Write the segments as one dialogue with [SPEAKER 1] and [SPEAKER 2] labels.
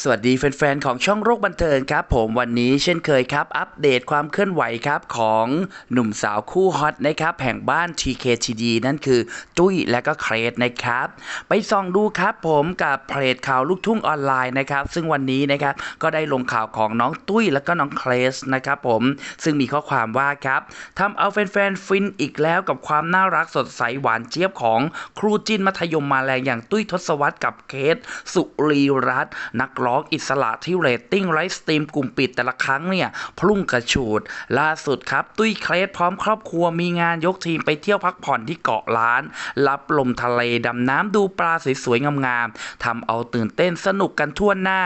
[SPEAKER 1] สวัสดีแฟนๆ ของช่องโรคบันเทิงครับ ผมวันนี้เช่นเคยครับ อัปเดตความเคลื่อนไหวครับของหนุ่มสาวคู่ฮอตนะครับแห่งบ้าน TKTD นั่นคือตุ้ยและก็เครดนะครับ ไปส่องดูครับผมกับเพจข่าวลูกทุ่งออนไลน์นะครับซึ่งวันนี้นะครับก็ได้ลงข่าวของน้องตุ้ยและก็น้องเครสนะครับผมซึ่งมีข้อความว่าครับทำเอาแฟนๆฟินอีกแล้วกับความน่ารักสดใสหวานเจี๊ยบของครูจินมัธยมมาแรงอย่างตุ้ยทศวรรษกับเคสสุรีรัตน์นักร้องอิสระที่เรตติ้งไลฟ์สตรีมกลุ่มปิดแต่ละครั้งเนี่ยพุ่งกระฉูด ล่าสุดครับตุ้ยเครสพร้อมครอบครัวมีงานยกทีมไปเที่ยวพักผ่อนที่เกาะล้าน รับลมทะเลดำน้ำดูปลาสวยๆงามๆทำเอาตื่นเต้นสนุกกันทั่วหน้า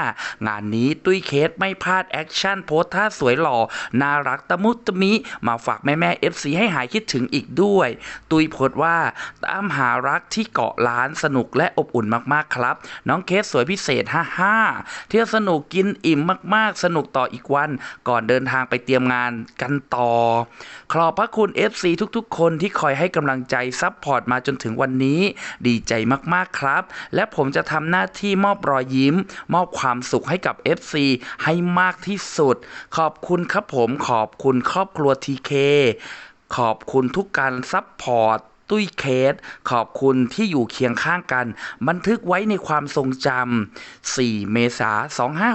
[SPEAKER 1] งานนี้ตุ้ยเคสไม่พลาดแอคชั่นโพสท่าสวยหล่อ น่ารักตะมุตะมิ มาฝากแม่แม่ๆ FC ให้หายคิดถึงอีกด้วย ตุ้ยโพสว่าตามหารักที่เกาะล้านสนุกและอบอุ่นมากๆครับ น้องเคสสวยพิเศษ55เที่ยวสนุกกินอิ่มมาก ๆ สนุกต่ออีกวัน ก่อนเดินทางไปเตรียมงานกันต่อ ขอบพระคุณ FC ทุกๆ คนที่คอยให้กำลังใจซัพพอร์ตมาจนถึงวันนี้ ดีใจมากๆครับ และผมจะทำหน้าที่มอบรอยยิ้ม มอบความสุขให้กับ FC ให้มากที่สุด ขอบคุณครับผมขอบคุณครอบครัว TK ขอบคุณทุกการซัพพอร์ต ตุ้ยเคส ขอบคุณที่อยู่เคียงข้างกัน บันทึกไว้ในความทรงจำ 4 เมษา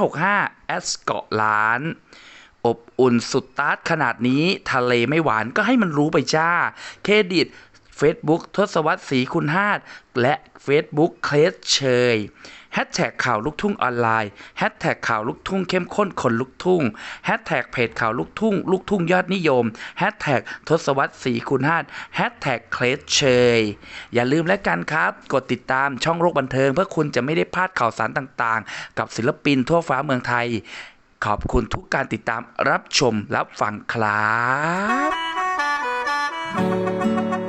[SPEAKER 1] 2565 แอสเกาะล้าน อบอุ่นสุดตาร์ทขนาดนี้ ทะเลไม่หวานก็ให้มันรู้ไปจ้า เครดิต Facebook ทศวรรษศรีคุณฮาดและ Facebook เคลสเชยแฮชแท็กข่าวลูกทุ่งออนไลน์แฮชแท็กข่าวลูกทุ่งเข้มข้นคนลูกทุ่งแฮชแท็กเพจข่าวลูกทุ่ง ลูกทุ่งยอดนิยมแฮชแท็กทศวรรษศรีคุณฮาดแฮชแท็กเคลสเชยอย่าลืมแล้วกันครับ กดติดตามช่องโรคบันเทิง เพื่อคุณจะไม่ได้พลาดข่าวสารต่างๆ กับศิลปินทั่วฟ้าเมืองไทย ขอบคุณทุกการติดตามรับชมรับฟังครับ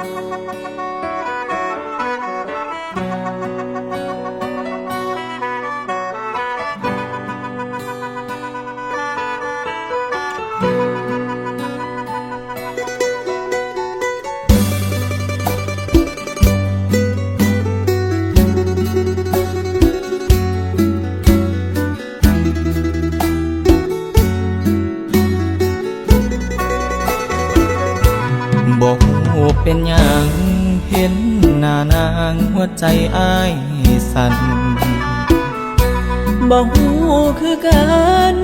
[SPEAKER 2] บอกหูเป็นอย่างเห็นหน้านางหัวใจอ้ายสั่นบอกหูคือกัน